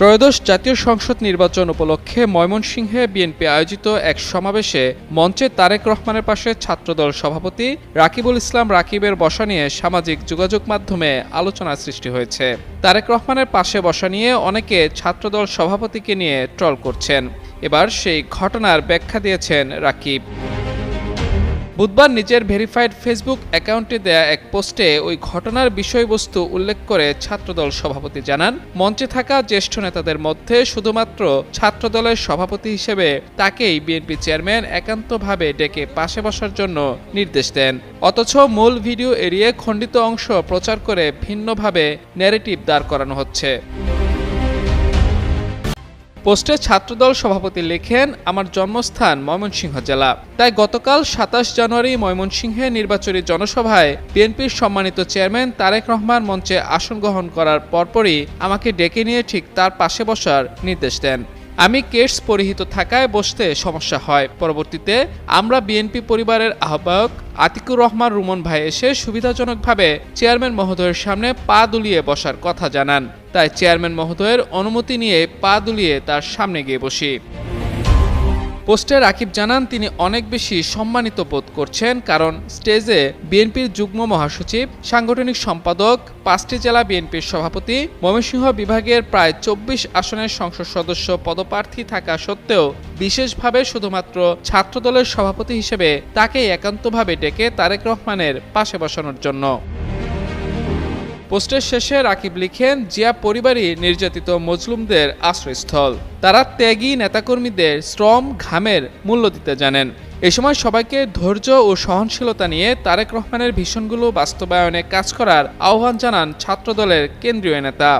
ত্রয়োদশ জাতীয় সংসদ নির্বাচন উপলক্ষে ময়মনসিংহে বিএনপি আয়োজিত এক সমাবেশে মঞ্চে তারেক রহমানের পাশে ছাত্রদল সভাপতি রাকিবুল ইসলাম রাকিবের বসা নিয়ে সামাজিক যোগাযোগ মাধ্যমে আলোচনার সৃষ্টি হয়েছে। তারেক রহমানের পাশে বসা নিয়ে অনেকে ছাত্রদল সভাপতিকে নিয়ে ট্রল করছেন। এবার সেই ঘটনার ব্যাখ্যা দিয়েছেন রাকিব। বুধবার নিজের ভেরিফাইড ফেসবুক অ্যাকাউন্টে দেয়া এক পোস্টে ওই ঘটনার বিষয়বস্তু উল্লেখ করে ছাত্রদল সভাপতি জানান, মঞ্চে থাকা জ্যেষ্ঠ নেতাদের মধ্যে শুধুমাত্র ছাত্রদলের সভাপতি হিসেবে তাকেই বিএনপি চেয়ারম্যান একান্তভাবে ডেকে পাশে বসার জন্য নির্দেশ দেন। অথচ মূল ভিডিও এড়িয়ে খণ্ডিত অংশ প্রচার করে ভিন্নভাবে ন্যারেটিভ দাঁড় করানো হচ্ছে। পোস্টে ছাত্রদল সভাপতি লেখেন, আমার জন্মস্থান ময়মনসিংহ জেলা। তাই গতকাল সাতাশ জানুয়ারি ময়মনসিংহে নির্বাচনী জনসভায় বিএনপির সম্মানিত চেয়ারম্যান তারেক রহমান মঞ্চে আসন গ্রহণ করার পরপরই আমাকে ডেকে নিয়ে ঠিক তার পাশে বসার নির্দেশ দেন। আমি কেস পরিহিত থাকায় বসতে সমস্যা হয়। পরবর্তীতে আমরা বিএনপি পরিবারের আহ্বায়ক আতিকুর রহমান রুমন ভাই এসে সুবিধাজনকভাবে চেয়ারম্যান মহোদয়ের সামনে পা দুলিয়ে বসার কথা জানান। তাই চেয়ারম্যান মহোদয়ের অনুমতি নিয়ে পা দুলিয়ে তার সামনে গিয়ে বসি। পোস্টে রাকিব জানান, তিনি অনেক বেশি সম্মানিত বোধ করছেন কারণ স্টেজে বিএনপির যুগ্ম মহাসচিব, সাংগঠনিক সম্পাদক, পাঁচটি জেলা বিএনপির সভাপতি, ময়মনসিংহ বিভাগের প্রায় চব্বিশ আসনের সংসদ সদস্য পদপ্রার্থী থাকা সত্ত্বেও বিশেষভাবে শুধুমাত্র ছাত্রদলের সভাপতি হিসেবে তাকে একান্তভাবে ডেকে তারেক রহমানের পাশে বসানোর জন্য। পোস্টের শেষে রাকিব লিখেন, জিয়া পরিবারই নির্যাতিত মজলুমদের আশ্রয়স্থল। তারা ত্যাগী নেতাকর্মীদের শ্রম, ঘামের মূল্য দিতে জানেন। এ সময় সবাইকে ধৈর্য ও সহনশীলতা নিয়ে তারেক রহমানের ভীষণগুলো বাস্তবায়নে কাজ করার আহ্বান জানান ছাত্রদলের কেন্দ্রীয় নেতা।